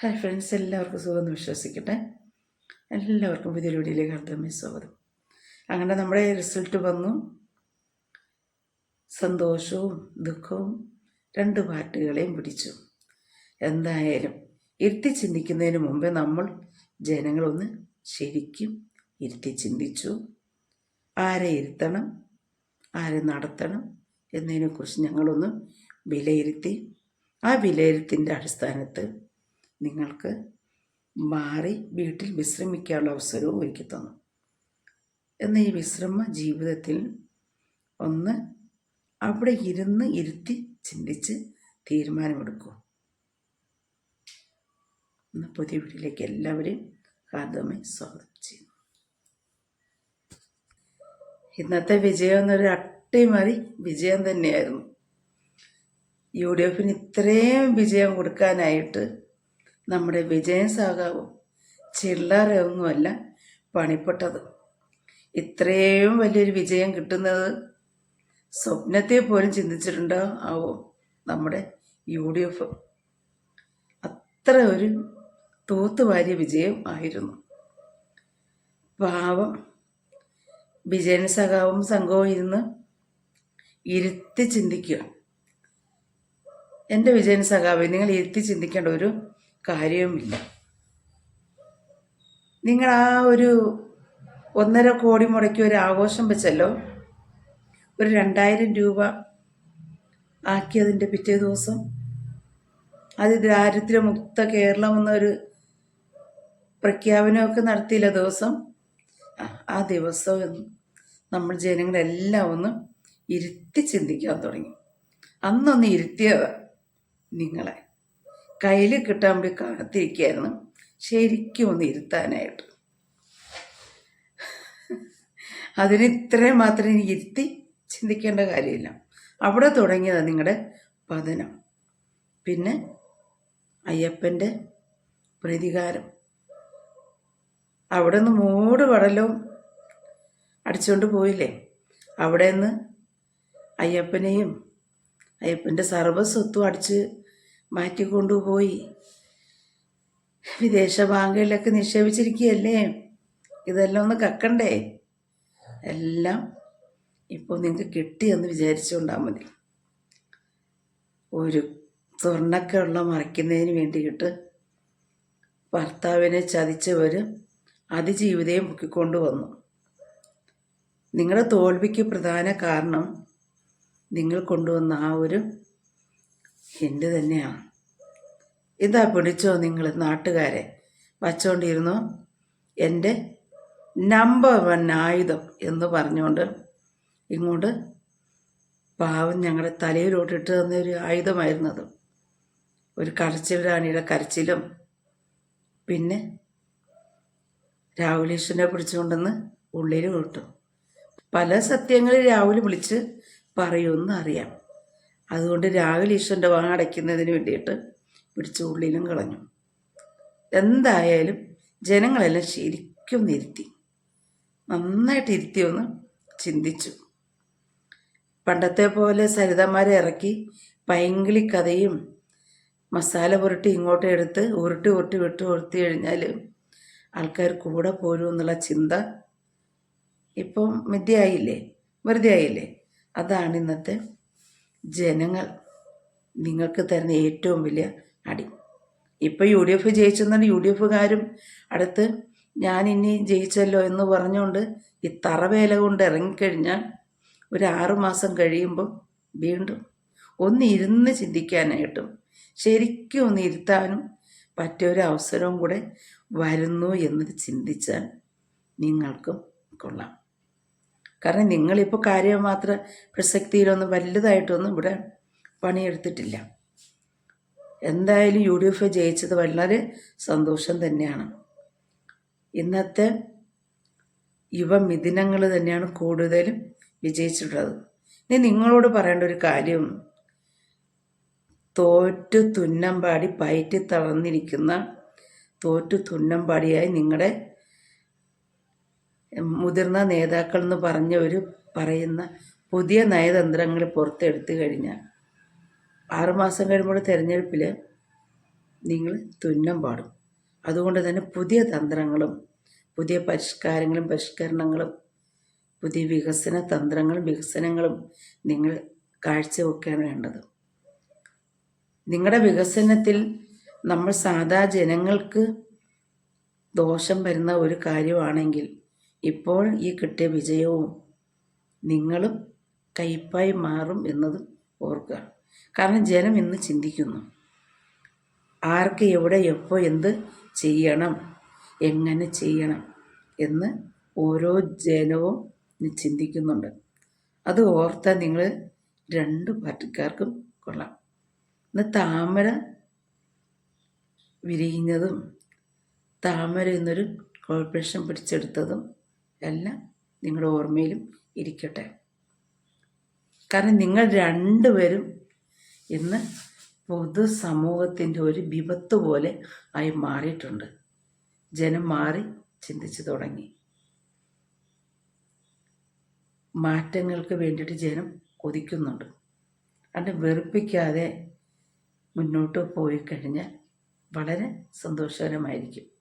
Hi friends എല്ലാവർക്കും സുഖമെന്ന് വിശ്വസിക്കട്ടെ. എല്ലാവർക്കും പുതിയ വീഡിയോയിലേക്ക് അടുത്തമ്മ സ്വാഗതം. അങ്ങനെ നമ്മുടെ റിസൾട്ട് വന്നു. സന്തോഷവും ദുഃഖവും രണ്ട് പാർട്ടികളെയും പിടിച്ചു. എന്തായാലും ഇരുത്തി ചിന്തിക്കുന്നതിന് മുമ്പേ നമ്മൾ ജനങ്ങളൊന്ന് ശരിക്കും ഇരുത്തി ചിന്തിച്ചു. ആരെ ഇരുത്തണം ആരെ നടത്തണം എന്നതിനെക്കുറിച്ച് ഞങ്ങളൊന്ന് വിലയിരുത്തി. ആ വിലയിരുത്തിന്റെ അടിസ്ഥാനത്തിൽ നിങ്ങൾക്ക് മാറി വീട്ടിൽ വിശ്രമിക്കാനുള്ള അവസരവും ഒരുക്കി തന്നു. എന്ന ഈ വിശ്രമ ജീവിതത്തിൽ ഒന്ന് അവിടെ ഇരുന്ന് ഇരുത്തി ചിന്തിച്ച് തീരുമാനമെടുക്കൂ. എന്ന പുതിയ വീട്ടിലേക്ക് എല്ലാവരെയും ഹാർദമായി സ്വാഗതം ചെയ്യുന്നു. ഇന്നത്തെ വിജയം എന്നൊരു അട്ടിമറി വിജയം തന്നെയായിരുന്നു. യു ഡി എഫിന് ഇത്രയും വിജയം കൊടുക്കാനായിട്ട് നമ്മുടെ വിജയം സാകാവും ചില്ലറയൊന്നുമല്ല പണിപ്പെട്ടത്. ഇത്രയും വലിയൊരു വിജയം കിട്ടുന്നത് സ്വപ്നത്തെ പോലും ചിന്തിച്ചിട്ടുണ്ടോ ആവോ നമ്മുടെ യു ഡി എഫ്? അത്ര ഒരു തൂത്തുവാരിയ വിജയം ആയിരുന്നു. പാവം വിജയൻ സഖാവും സംഘവും ഇരുന്ന് ഇരുത്തി ചിന്തിക്കുക. എന്റെ വിജയൻ സഖാവ് നിങ്ങൾ ഇരുത്തി ചിന്തിക്കേണ്ട ഒരു കാര്യവുമില്ല നിങ്ങൾ ആ ഒരു ഒന്നര കോടി മുടക്കി ഒരു ആഘോഷം വെച്ചല്ലോ. ഒരു രണ്ടായിരം രൂപ ആക്കിയതിന്റെ പിറ്റേ ദിവസം. അത് ദാരിദ്ര്യമുക്ത കേരളം എന്നൊരു പ്രഖ്യാപനമൊക്കെ നടത്തിയില്ല ദിവസം. ആ ദിവസം നമ്മൾ ജനങ്ങളെല്ലാം ഒന്ന് ഇരുത്തി ചിന്തിക്കാൻ തുടങ്ങി. അന്നൊന്ന് ഇരുത്തിയതാണ് നിങ്ങളെ. കയ്യിൽ കിട്ടാൻ വേണ്ടി കാത്തിരിക്കുകയായിരുന്നു. ശരിക്കും ഒന്ന് ഇരുത്താനായിട്ട്. അതിന് ഇത്രയും മാത്രം എനിക്ക് ഇരുത്തി ചിന്തിക്കേണ്ട കാര്യമില്ല. അവിടെ തുടങ്ങിയതാണ് നിങ്ങളുടെ പതനം. പിന്നെ അയ്യപ്പന്റെ പ്രതികാരം. അവിടെ നിന്ന് മൂട് പടലവും അടിച്ചുകൊണ്ട് പോയില്ലേ? അവിടെ നിന്ന് അയ്യപ്പനെയും അയ്യപ്പന്റെ സർവസ്വത്തും അടിച്ച് മാറ്റിക്കൊണ്ടുപോയി. വിദേശ ബാങ്കുകളിലൊക്കെ നിക്ഷേപിച്ചിരിക്കുകയല്ലേ? ഇതെല്ലാം ഒന്ന് കക്കണ്ടേ? എല്ലാം ഇപ്പോൾ നിങ്ങൾക്ക് കിട്ടിയെന്ന് വിചാരിച്ചുകൊണ്ടാൽ മതി. ഒരു സ്വർണൊക്കെ ഉള്ള മറിക്കുന്നതിന് വേണ്ടിയിട്ട് ഭർത്താവിനെ ചതിച്ചവർ അതിജീവിതയും മുക്കിക്കൊണ്ടു വന്നു നിങ്ങളുടെ തോൽവിക്ക് പ്രധാന കാരണം നിങ്ങൾ കൊണ്ടുവന്ന ആ ഒരു എന്റെ തന്നെയാണ് എന്താ പിടിച്ചോ നിങ്ങൾ നാട്ടുകാരെ. വച്ചോണ്ടിരുന്നു? എന്റെ നമ്പർ വൺ ആയുധം എന്ന് പറഞ്ഞുകൊണ്ട് ഇങ്ങോട്ട് പാവം ഞങ്ങളുടെ തലയിലോട്ടിട്ട് തന്ന ഒരു ആയുധമായിരുന്നു അത്. ഒരു കരച്ചിൽ റാണിയുടെ കരച്ചിലും. പിന്നെ രാഹുലീശ്വരനെ പിടിച്ചുകൊണ്ടെന്ന് ഉള്ളിൽ വിട്ടു പല സത്യങ്ങളിൽ രാഹുൽ വിളിച്ച് പറയുമെന്ന് അറിയാം. അതുകൊണ്ട് രാഹുൽ ഈശ്വരന്റെ വാടയ്ക്കുന്നതിന് വേണ്ടിയിട്ട് പിടിച്ച ഉള്ളിലും കളഞ്ഞു. എന്തായാലും ജനങ്ങളെല്ലാം ശരിക്കും ഇരുത്തി നന്നായിട്ട് ഇരുത്തിയൊന്ന് ചിന്തിച്ചു. പണ്ടത്തെ പോലെ സരിതമാരെ ഇറക്കി പൈങ്കിളി കഥയും മസാല പുരട്ടി ഇങ്ങോട്ട് എടുത്ത് ഉരുട്ടി ഉരുട്ടി വിട്ട് ഉരുത്തി കഴിഞ്ഞാൽ ആൾക്കാർ കൂടെ പോരും എന്നുള്ള ചിന്ത ഇപ്പം മിഥ്യയായില്ലേ? വെറുതെ ആയില്ലേ അതാണ് ഇന്നത്തെ ജനങ്ങൾ നിങ്ങൾക്ക് തരുന്ന ഏറ്റവും വലിയ അടി. ഇപ്പോൾ യു ഡി എഫ് ജയിച്ചെന്നുണ്ട് യു ഡി എഫുകാരും അടുത്ത് ഞാൻ ഇനി ജയിച്ചല്ലോ എന്ന് പറഞ്ഞുകൊണ്ട് ഈ തറവേല കൊണ്ട് ഇറങ്ങിക്കഴിഞ്ഞാൽ ഒരു ആറുമാസം കഴിയുമ്പോൾ വീണ്ടും ഒന്നിരുന്ന് ചിന്തിക്കാനായിട്ടും ശരിക്കും ഒന്ന് ഇരുത്താനും പറ്റിയൊരു അവസരവും കൂടെ വരുന്നു എന്നത് ചിന്തിച്ചാൽ നിങ്ങൾക്കും കൊള്ളാം. കാരണം നിങ്ങളിപ്പോൾ കാര്യം മാത്രം പ്രസക്തിയിലൊന്നും വലുതായിട്ടൊന്നും ഇവിടെ പണിയെടുത്തിട്ടില്ല. എന്തായാലും യു ഡി എഫ് ജയിച്ചത് വളരെ സന്തോഷം തന്നെയാണ്. ഇന്നത്തെ യുവമിഥുനങ്ങൾ തന്നെയാണ് കൂടുതലും വിജയിച്ചിട്ടുള്ളത്. ഇനി നിങ്ങളോട് പറയേണ്ട ഒരു കാര്യം. തോറ്റു തുന്നമ്പാടി പയറ്റി തളർന്നിരിക്കുന്ന തോറ്റു തുന്നമ്പാടിയായി നിങ്ങളുടെ മുതിർന്ന നേതാക്കൾ എന്ന് പറഞ്ഞവർ പറയുന്ന പുതിയ നയതന്ത്രങ്ങൾ പുറത്തെടുത്തു കഴിഞ്ഞാൽ ആറുമാസം കഴിയുമ്പോൾ തിരഞ്ഞെടുപ്പിൽ നിങ്ങൾ തുന്നം പാടും. അതുകൊണ്ട് തന്നെ പുതിയ തന്ത്രങ്ങളും പുതിയ പരിഷ്കാരങ്ങളും പരിഷ്കരണങ്ങളും പുതിയ വികസന തന്ത്രങ്ങളും വികസനങ്ങളും നിങ്ങൾ കാഴ്ചവെക്കുകയാണ് വേണ്ടത്. നിങ്ങളുടെ വികസനത്തിൽ നമ്മൾ സാധാ ജനങ്ങൾക്ക് ദോഷം വരുന്ന ഒരു കാര്യമാണെങ്കിൽ ഇപ്പോൾ ഈ കിട്ടിയ വിജയവും നിങ്ങളും കയ്പായി മാറും എന്നതും ഓർക്കുക. കാരണം ജനം ഇന്ന് ചിന്തിക്കുന്നു. ആർക്ക് എവിടെ എപ്പോൾ എന്ത് ചെയ്യണം എങ്ങനെ ചെയ്യണം എന്ന് ഓരോ ജനവും ചിന്തിക്കുന്നുണ്ട്. അത് ഓർത്താൽ നിങ്ങൾ രണ്ട് പാർട്ടിക്കാർക്കും കൊള്ളാം. ഇന്ന് താമര വിരിയുന്നതും താമര എന്നൊരു കോർപ്പറേഷൻ പിടിച്ചെടുത്തതും എല്ലാം നിങ്ങളുടെ ഓർമ്മയിലും ഇരിക്കട്ടെ. കാരണം നിങ്ങൾ രണ്ടുപേരും ഇന്ന് പൊതുസമൂഹത്തിന്റെ ഒരു വിപത്ത് പോലെ ആയി മാറിയിട്ടുണ്ട്. ജനം മാറി ചിന്തിച്ചു തുടങ്ങി. മാറ്റങ്ങൾക്ക് വേണ്ടിയിട്ട് ജനം കൊതിക്കുന്നുണ്ട്. അത് വെറുപ്പിക്കാതെ മുന്നോട്ട് പോയി കഴിഞ്ഞാൽ വളരെ സന്തോഷകരമായിരിക്കും.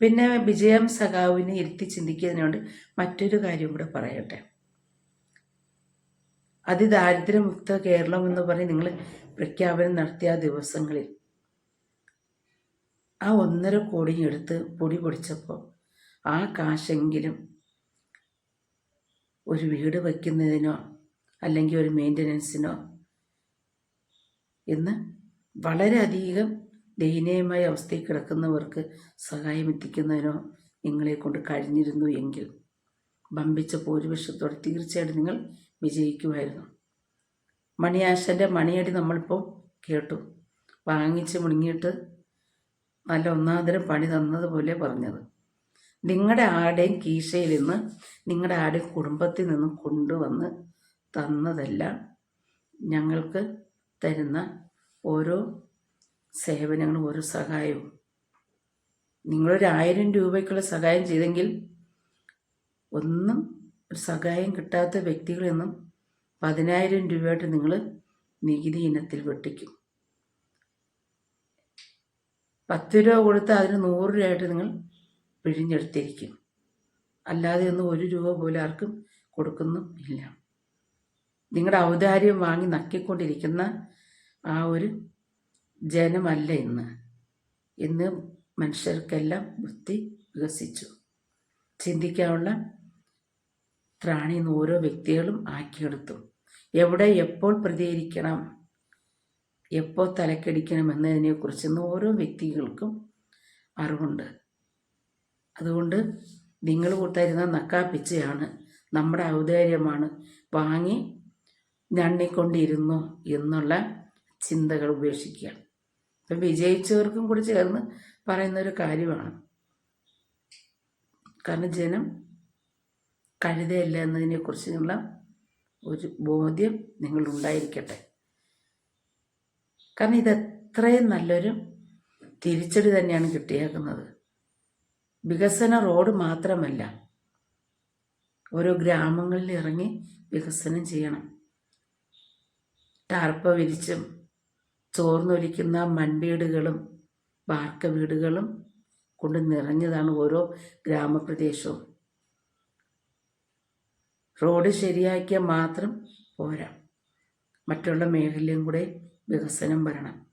പിന്നെ വിജയം സഖാവിനെ ഇരുത്തി ചിന്തിക്കുന്നതിനോട് മറ്റൊരു കാര്യം കൂടെ പറയട്ടെ. അതിദാരിദ്ര്യമുക്ത കേരളം എന്ന് പറഞ്ഞ് നിങ്ങൾ പ്രഖ്യാപനം നടത്തിയ ആ ദിവസങ്ങളിൽ ആ ഒന്നര കോടി എടുത്ത് പൊടി പൊടിച്ചപ്പോൾ ആ കാശെങ്കിലും ഒരു വീട് വയ്ക്കുന്നതിനോ അല്ലെങ്കിൽ ഒരു മെയിന്റനൻസിനോ എന്ന് വളരെയധികം ദയനീയമായ അവസ്ഥയിൽ കിടക്കുന്നവർക്ക് സഹായം എത്തിക്കുന്നതിനോ നിങ്ങളെ കൊണ്ട് കഴിഞ്ഞിരുന്നു എങ്കിൽ ബമ്പിച്ച ഭൂരിപക്ഷത്തോടെ തീർച്ചയായിട്ടും നിങ്ങൾ വിജയിക്കുമായിരുന്നു. മണിയാശന്റെ മണിയടി നമ്മളിപ്പോൾ കേട്ടു. വാങ്ങിച്ച് മുടങ്ങിയിട്ട് നല്ല ഒന്നാന്തരം പണി തന്നതുപോലെ പറഞ്ഞത്. നിങ്ങളുടെ ആടേയും കീശയിൽ നിന്ന് നിങ്ങളുടെ ആടെയും കുടുംബത്തിൽ നിന്നും കൊണ്ടുവന്ന് തന്നതെല്ലാം ഞങ്ങൾക്ക് തരുന്ന ഓരോ സേവനങ്ങളും ഓരോ സഹായവും. നിങ്ങളൊരായിരം രൂപയ്ക്കുള്ള സഹായം ചെയ്തെങ്കിൽ ഒന്നും ഒരു സഹായം കിട്ടാത്ത വ്യക്തികളിൽ നിന്നും പതിനായിരം രൂപയായിട്ട് നിങ്ങൾ നികുതി ഇനത്തിൽ വെട്ടിക്കും. പത്ത് രൂപ കൊടുത്ത് അതിന് നൂറ് രൂപയായിട്ട് നിങ്ങൾ പിഴിഞ്ഞെടുത്തിരിക്കും. അല്ലാതെ ഒന്നും ഒരു രൂപ പോലും ആർക്കും കൊടുക്കുന്നു ഇല്ല. നിങ്ങളുടെ ഔദാര്യം വാങ്ങി നക്കിക്കൊണ്ടിരിക്കുന്ന ആ ഒരു ജനമല്ല ഇന്ന്. ഇന്ന് മനുഷ്യർക്കെല്ലാം ബുദ്ധി വികസിച്ചു. ചിന്തിക്കാനുള്ള ത്രാണി ഇന്ന് ഓരോ വ്യക്തികളും ആക്കിയെടുത്തു. എവിടെ എപ്പോൾ പ്രതികരിക്കണം എപ്പോൾ തലക്കടിക്കണം എന്നതിനെക്കുറിച്ച് ഇന്ന് ഓരോ വ്യക്തികൾക്കും അറിവുണ്ട്. അതുകൊണ്ട് നിങ്ങൾ കൂട്ടായിരുന്ന നക്കാപ്പിച്ചയാണ് നമ്മുടെ ഔദാര്യമാണ് വാങ്ങി ഞണ്ണിക്കൊണ്ടിരുന്നു എന്നുള്ള ചിന്തകൾ ഉപേക്ഷിക്കുക. ഇപ്പം വിജയിച്ചവർക്കും കൂടി ചേർന്ന് പറയുന്നൊരു കാര്യമാണ്. കാരണം ജനം കഴുതയല്ല എന്നതിനെക്കുറിച്ചുള്ള ഒരു ബോധ്യം നിങ്ങളുണ്ടായിരിക്കട്ടെ. കാരണം ഇത് എത്രയും നല്ലൊരു തിരിച്ചടി തന്നെയാണ് കിട്ടിയേക്കുന്നത്. വികസന റോഡ് മാത്രമല്ല ഓരോ ഗ്രാമങ്ങളിൽ ഇറങ്ങി വികസനം ചെയ്യണം. ടാർപ്പ വിരിച്ചും ചോർന്നൊലിക്കുന്ന മൺവീടുകളും വാർക്ക വീടുകളും കൊണ്ട് നിറഞ്ഞതാണ് ഓരോ ഗ്രാമപ്രദേശവും. റോഡ് ശരിയാക്കിയാൽ മാത്രം പോരാ. മറ്റുള്ള മേഖലയും കൂടെ വികസനം വരണം.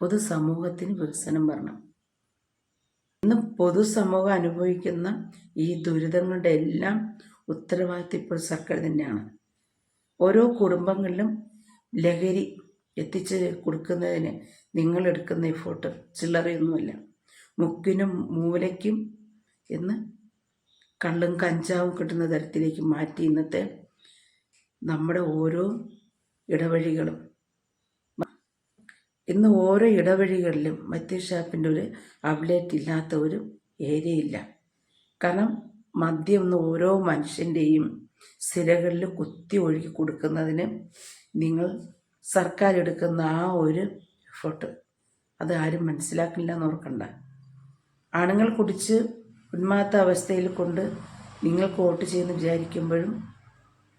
പൊതുസമൂഹത്തിന് വികസനം വരണം. ഇന്ന് പൊതുസമൂഹം അനുഭവിക്കുന്ന ഈ ദുരിതങ്ങളുടെ എല്ലാം ഉത്തരവാദിത്തം ഇപ്പോൾ സർക്കാർ തന്നെയാണ്. ഓരോ കുടുംബങ്ങളിലും ലഹരി എത്തിച്ച് കൊടുക്കുന്നതിന് നിങ്ങൾ എടുക്കുന്ന എഫോർട്ട് ചില്ലറയൊന്നുമല്ല. മുക്കിനും മൂലയ്ക്കും എന്ന് കള്ളും കഞ്ചാവും കിട്ടുന്ന തരത്തിലേക്ക് മാറ്റി ഇന്നത്തെ നമ്മുടെ ഓരോ ഇടവഴികളും. ഇന്ന് ഓരോ ഇടവഴികളിലും മദ്യഷാപ്പിന്റെ ഒരു ഔട്ട്ലെറ്റ് ഇല്ലാത്ത ഒരു ഏരിയയില്ല കാരണം മദ്യം ഒന്ന് ഓരോ മനുഷ്യന്റെയും സ്ഥിരകളിൽ കുത്തി ഒഴുകി കൊടുക്കുന്നതിന് നിങ്ങൾ സർക്കാർ എടുക്കുന്ന ആ ഒരു എഫോർട്ട് അത് ആരും മനസ്സിലാക്കില്ല എന്ന് ഓർക്കണ്ട. ആണുങ്ങൾ കുടിച്ച് ഉന്മാത്ത അവസ്ഥയിൽ കൊണ്ട് നിങ്ങൾക്ക് വോട്ട് ചെയ്യുന്ന വിചാരിക്കുമ്പോഴും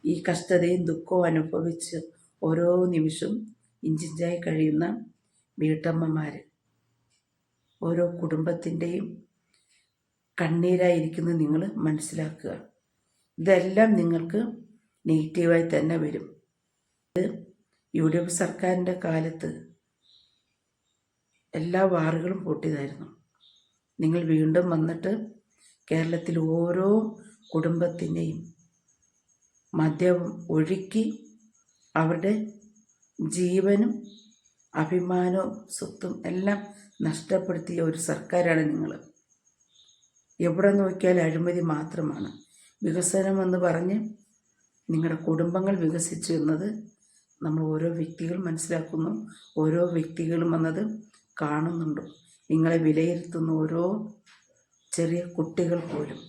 ഈ കഷ്ടതയും ദുഃഖവും അനുഭവിച്ച് ഓരോ നിമിഷവും ഇഞ്ചിഞ്ചായി കഴിയുന്ന വീട്ടമ്മമാർ ഓരോ കുടുംബത്തിന്റെയും കണ്ണീരായിരിക്കുന്ന നിങ്ങൾ മനസ്സിലാക്കുക. ഇതെല്ലാം നിങ്ങൾക്ക് നെഗറ്റീവായി തന്നെ വരും. ഇത് യു ഡി എഫ് സർക്കാരിന്റെ കാലത്ത് എല്ലാ വാറുകളും പൊട്ടിയതായിരുന്നു. നിങ്ങൾ വീണ്ടും വന്നിട്ട് കേരളത്തിൽ ഓരോ കുടുംബത്തിനെയും മദ്യം ഒഴുക്കി അവരുടെ ജീവനും അഭിമാനവും സ്വത്തും എല്ലാം നഷ്ടപ്പെടുത്തിയ ഒരു സർക്കാരാണ് നിങ്ങൾ. എവിടെ നോക്കിയാൽ അഴിമതി മാത്രമാണ്. വികസനം എന്ന് പറഞ്ഞ് നിങ്ങളുടെ കുടുംബങ്ങൾ വികസിച്ചു എന്നത് നമ്മൾ ഓരോ വ്യക്തികൾ മനസ്സിലാക്കുന്നു ഓരോ വ്യക്തികളും വന്നത് കാണുന്നുണ്ട്. നിങ്ങളെ വിലയിരുത്തുന്ന ഓരോ ചെറിയ കുട്ടികൾ പോലും.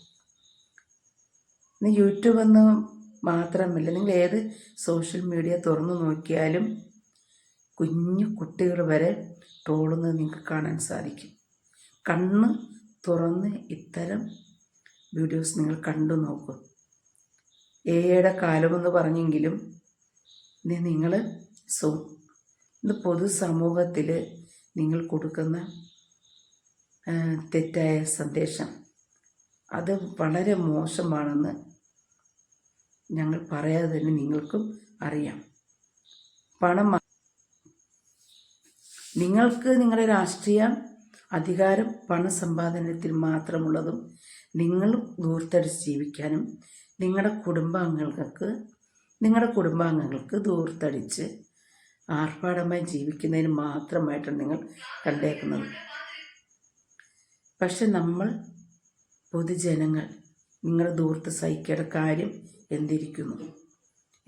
ഇന്ന് യൂട്യൂബ് എന്ന് മാത്രമല്ല നിങ്ങൾ ഏത് സോഷ്യൽ മീഡിയ തുറന്നു നോക്കിയാലും കുഞ്ഞു കുട്ടികൾ വരെ ട്രോളുന്നത് നിങ്ങൾക്ക് കാണാൻ സാധിക്കും. കണ്ണ് തുറന്ന് ഇത്തരം വീഡിയോസ് നിങ്ങൾ കണ്ടു നോക്കും. എയുടെ കാലമെന്ന് പറഞ്ഞെങ്കിലും നിങ്ങൾ സോ ഇന്ന് പൊതുസമൂഹത്തിൽ നിങ്ങൾ കൊടുക്കുന്ന തെറ്റായ സന്ദേശം. അത് വളരെ മോശമാണെന്ന് ഞങ്ങൾ പറയാതെ തന്നെ നിങ്ങൾക്കും അറിയാം. പണം നിങ്ങൾക്ക് നിങ്ങളുടെ രാഷ്ട്രീയ അധികാരം പണസമ്പാദനത്തിൽ മാത്രമുള്ളതും നിങ്ങൾ ദൂർത്തടിച്ച് ജീവിക്കാനും നിങ്ങളുടെ കുടുംബാംഗങ്ങൾക്ക് നിങ്ങളുടെ കുടുംബാംഗങ്ങൾക്ക് ദൂർത്തടിച്ച് ആർഭാടമായി ജീവിക്കുന്നതിന് മാത്രമായിട്ടാണ് നിങ്ങൾ കണ്ടേക്കുന്നത്. പക്ഷെ നമ്മൾ പൊതുജനങ്ങൾ നിങ്ങളുടെ ദൂർത്ത് സഹിക്കേണ്ട കാര്യം എന്തിരിക്കുന്നു?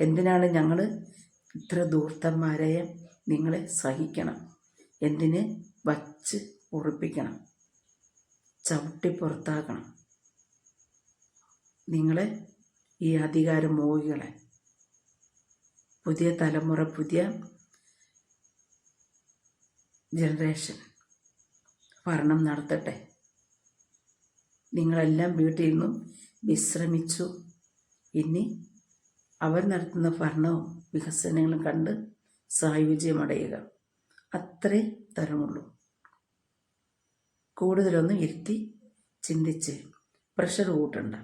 എന്തിനാണ് ഞങ്ങൾ ഇത്ര ദൂർത്തന്മാരായ നിങ്ങളെ സഹിക്കണം? എന്തിന് വച്ച് ഉറപ്പിക്കണം? ചവിട്ടി പുറത്താക്കണം? നിങ്ങളെ ഈ അധികാരമോഹികളെ പുതിയ തലമുറ പുതിയ ജനറേഷൻ ഭരണം നടത്തട്ടെ. നിങ്ങളെല്ലാം വീട്ടിൽ നിന്നും വിശ്രമിച്ചു. ഇനി അവർ നടത്തുന്ന ഭരണവും വികസനങ്ങളും കണ്ട് സായുജ്യമടയുക അത്രേ തരമുള്ളൂ. കൂടുതലൊന്നും ഇരുത്തി ചിന്തിച്ച് പ്രഷർ കൂട്ടണ്ട.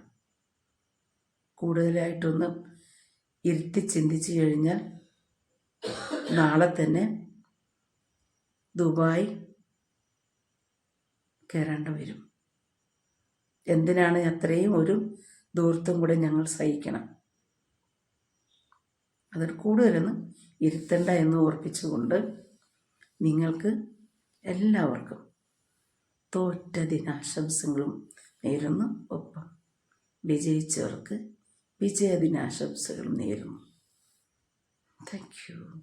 കൂടുതലായിട്ടൊന്ന് ഇരുത്തി ചിന്തിച്ചു കഴിഞ്ഞാൽ നാളെ തന്നെ ദുബായ് കയറേണ്ട വരും. എന്തിനാണ് അത്രയും ഒരു ദൂരത്തും കൂടെ ഞങ്ങൾ സഹിക്കണം? അതിൽ കൂടുതലൊന്നും ഇരുത്തണ്ട എന്ന് ഓർപ്പിച്ചുകൊണ്ട് നിങ്ങൾക്ക് എല്ലാവർക്കും തോറ്റ ദിനാശംസകളും നേരുന്നു. ഒപ്പം വിജയിച്ചവർക്ക് വിജയദിനാശംസകളും നേരുന്നു. Thank you